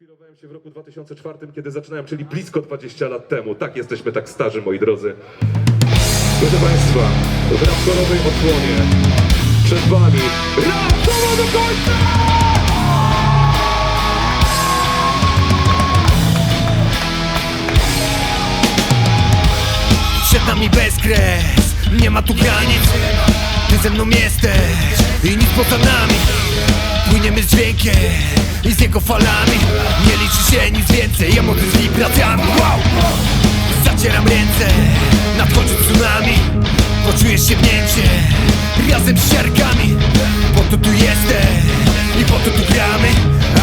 Inspirowałem się w roku 2004, kiedy zaczynałem, czyli blisko 20 lat temu. Tak, jesteśmy tak starzy, moi drodzy. Proszę Państwa, w rapsolowej odsłonie przed Wami Rap Solo do końca! Przed nami bezkres, nie ma tu granic Ty ze mną jesteś i nic poza nami Płyniemy z dźwiękiem i z jego falami. Nie liczy się nic więcej, emocje z wibracjami wow! Zacieram ręce, nadchodzi tsunami. Poczujesz się w nięcie, razem z siarkami. Po to tu jesteś i po to tu gramy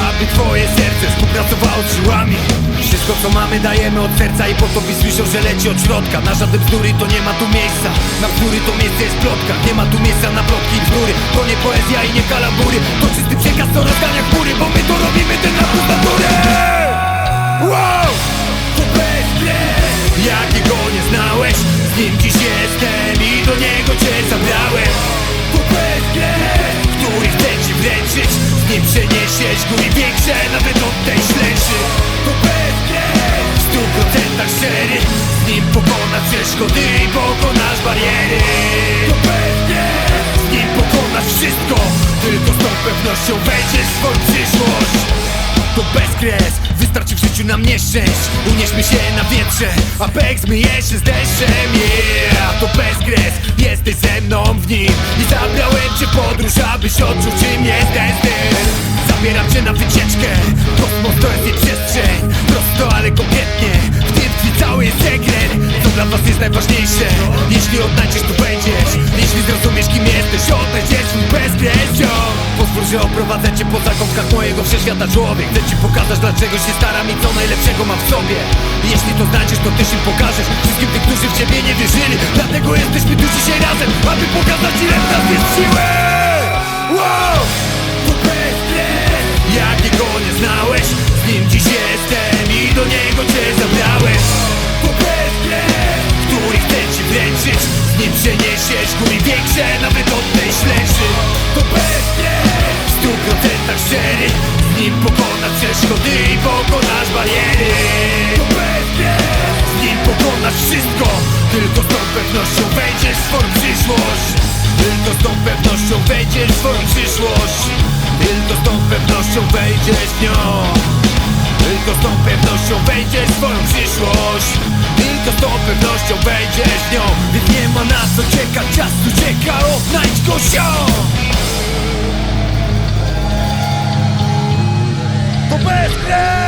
Aby twoje serce współpracowało z siłami. Wszystko co mamy dajemy od serca i po to słyszą, że leci od środka. Na żadne bzdury to nie ma tu miejsca. Na bzdury to miejsce jest plotka. Nie ma tu miejsca na plotki i bzdury poezja i nie kalambury. To czysty przekaz, co rozgania chmury Bo my to robimy, ten rap z natury Wow! To bezkres Jakiego nie znałeś Z nim dziś jestem i do niego cię zabrałem. To bezkres Który chce ci wręczyć Z nim przeniesiesz góry większe Nawet od tej śleży To bezkres W stu procentach szczery Z nim pokonasz przeszkody i pokonasz bariery wszystko Tylko z tą pewnością wejdziesz w swoją przyszłość. To bezkres Wystarczy w życiu nam nieszczęść Unieśmy się na wietrze A pek zmyje się z deszczem. Yeah, to bezkres Jesteś ze mną w nim. I zabrałem cię podróż Abyś odczuł czym jest ten styl Zabieram cię na wycieczkę Kosmos to jest jej przestrzeń. Prosto, ale konkretnie W tym tkwi cały sekret. Co dla was jest najważniejsze że oprowadzę cię po zakątkach mojego wszechświata człowiek. Chcę ci pokazać dlaczego się staram i co najlepszego mam w sobie. Jeśli to znajdziesz, to też im pokażesz. Wszystkim tym, którzy w ciebie nie wierzyli Dlatego jesteśmy tu dzisiaj razem Aby pokazać ile w nas jest siły. Wow! To bezkres Jakiego nie znałeś Z nim dziś jestem i do niego cię zabrałem To bezkres Który chce ci wręczyć Z nim przeniesiesz góry większe Nawet od tej śleży To bezkres W stu procentach szczery Z nim pokonasz przeszkody i pokonasz bariery. Z nim pokonasz wszystko. Tylko z tą pewnością wejdziesz w swoją przyszłość. Tylko z tą pewnością wejdziesz w swoją przyszłość. Tylko z tą pewnością wejdziesz w nią. Tylko z tą pewnością wejdziesz w swoją przyszłość. Tylko z tą pewnością wejdziesz w nią. Więc nie ma na co czekać, czas tu czeka, odnajdź go ziom To bezkres!